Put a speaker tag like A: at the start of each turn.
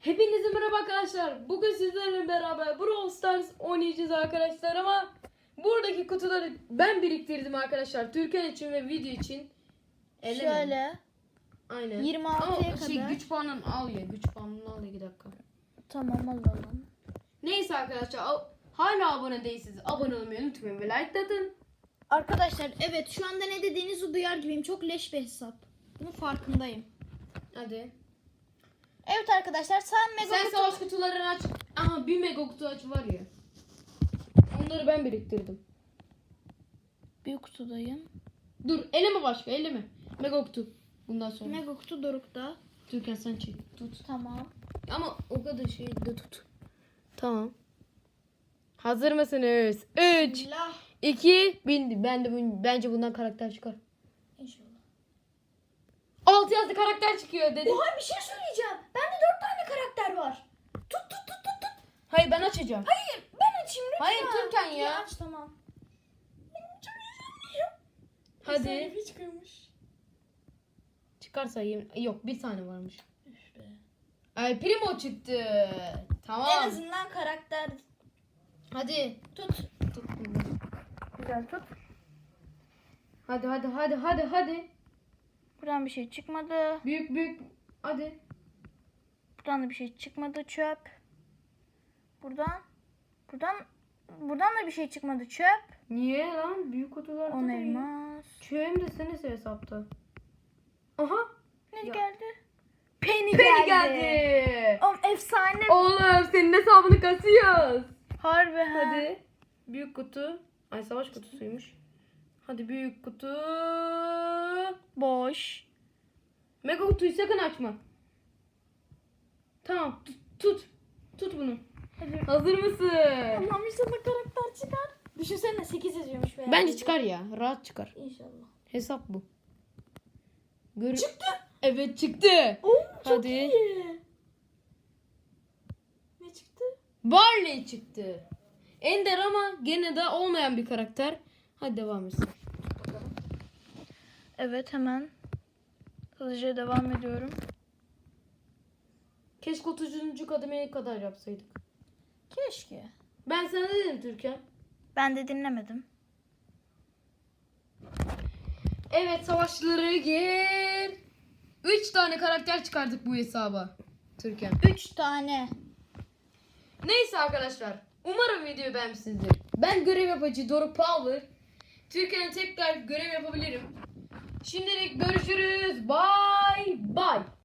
A: Hepinize merhaba arkadaşlar. Bugün sizlerle beraber Brawl Stars oynayacağız arkadaşlar ama buradaki kutuları ben biriktirdim arkadaşlar. Türkan için ve video için. Elle mi?
B: Şöyle.
A: Aynen.
B: 26'ya
A: Ama şey
B: kadar.
A: güç puanını al ya. Güç puanını al ya. Bir dakika.
B: Tamam alalım.
A: Neyse arkadaşlar. al- Hala abone değilseniz abone olmayı unutmayın ve like atın.
B: Arkadaşlar evet şu anda ne dediğinizi duyar gibiyim. Çok leş bir hesap. Bunun farkındayım.
A: Hadi.
B: Evet arkadaşlar sen mega
A: Sen
B: kutu-
A: savaş kutularını aç. Aha bir mega kutu aç var ya. Onları ben biriktirdim.
B: büyük kutudayım.
A: Dur eleme başka eleme. Mega kutu. Bundan sonra.
B: Mega kutu Doruk'ta.
A: Türkan sen çek. Tut.
B: Tamam.
A: Ama o kadar şey de tut. Tamam. Hazır mısınız? 3,
B: Bismillah.
A: 2, bin. Ben de bun- bence bundan karakter çıkar.
B: İnşallah.
A: 6 yazdı karakter çıkıyor dedim.
B: Oha bir şey söyleyeceğim. Bende dört tane karakter var. Tut tut tut tut tut.
A: Hayır ben açacağım.
B: Hayır ben açayım lütfen.
A: Hayır, Türkan ya.
B: İyi, aç tamam. Benim çok.
A: Hadi.
B: Sayfa çıkıyormuş.
A: Çıkarsa yem- Yok bir tane varmış. Ay Primo çıktı. Tamam.
B: En azından karakter
A: Hadi.
B: tut.
A: Tut.
B: Güzel tut.
A: Hadi hadi hadi hadi hadi.
B: Buradan bir şey çıkmadı.
A: Büyük büyük. Hadi.
B: Buradan da bir şey çıkmadı. Çöp. Buradan. Buradan. Buradan da bir şey çıkmadı. Çöp.
A: Niye lan? Büyük kutularda
B: 10
A: da iyi.
B: elmas.
A: Çöğüm de seni hesapta. Aha.
B: Ne
A: Ya.
B: geldi? Penny,
A: Penny
B: geldi.
A: geldi.
B: Oğlum efsane.
A: Oğlum senin hesabını kasıyoruz.
B: Harbi ha.
A: Hadi. Büyük kutu. Ay savaş kutusuymuş. Hadi büyük kutu.
B: Boş.
A: Mega kutuyu sakın açma. Tamam tut. Tut, tut bunu.
B: Hadi.
A: Hazır mısın?
B: Allah'ım inşallah karakter çıkar. Düşünsene 8 yazıyormuş. veya
A: Bence çıkar ya. Rahat çıkar.
B: İnşallah.
A: Hesap bu. Gör
B: Çıktı.
A: Evet çıktı.
B: Oo, çok
A: Hadi.
B: iyi. Ne çıktı?
A: Barley çıktı. Ender ama gene de olmayan bir karakter. Hadi devam etsin.
B: Evet hemen. Hızlıca devam ediyorum.
A: Keşke 30. kademeye kadar yapsaydık.
B: Keşke.
A: Ben sana dedim Türkan.
B: Ben de dinlemedim.
A: Evet savaşçıları gir. 3 tane karakter çıkardık bu hesaba. Türkan.
B: 3 tane.
A: Neyse arkadaşlar. Umarım videoyu beğenmişsinizdir. Ben görev yapıcı Doruk Power. Türkiye'ne tekrar görev yapabilirim. Şimdilik görüşürüz. Bye bye.